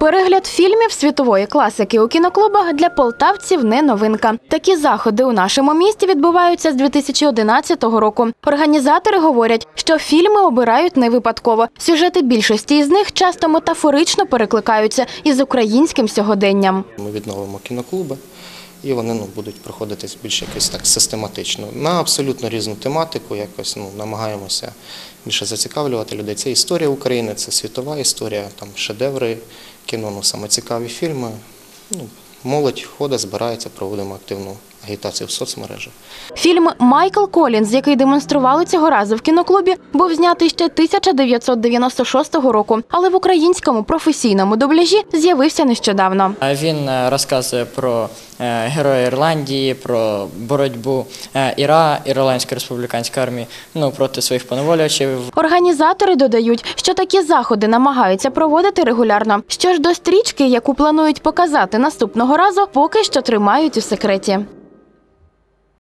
Перегляд фільмів світової класики у кіноклубах для полтавців не новинка. Такі заходи у нашому місті відбуваються з 2011 року. Організатори говорять, що фільми обирають не випадково. Сюжети більшості із них часто метафорично перекликаються із українським сьогоденням. Ми відновимо кіноклуби, і вони ну, будуть проходитись більш якось так систематично. На абсолютно різну тематику, якось ну, намагаємося більше зацікавлювати людей. Це історія України, це світова історія, там шедеври кіно, ну, саме цікаві фільми. Ну, молодь ходить, збирається, проводимо активну агітацію в соцмережах. Фільм Майкл Колінз, який демонстрували цього разу в кіноклубі, був знятий ще 1996 року, але в українському професійному дубляжі з'явився нещодавно. А Він е, розказує про е, героя Ірландії, про боротьбу е, Іра, Ірландської республіканської армії, ну проти своїх поневолювачів. Організатори додають, що такі заходи намагаються проводити регулярно. Що ж до стрічки, яку планують показати наступного разу, поки що тримають у секреті.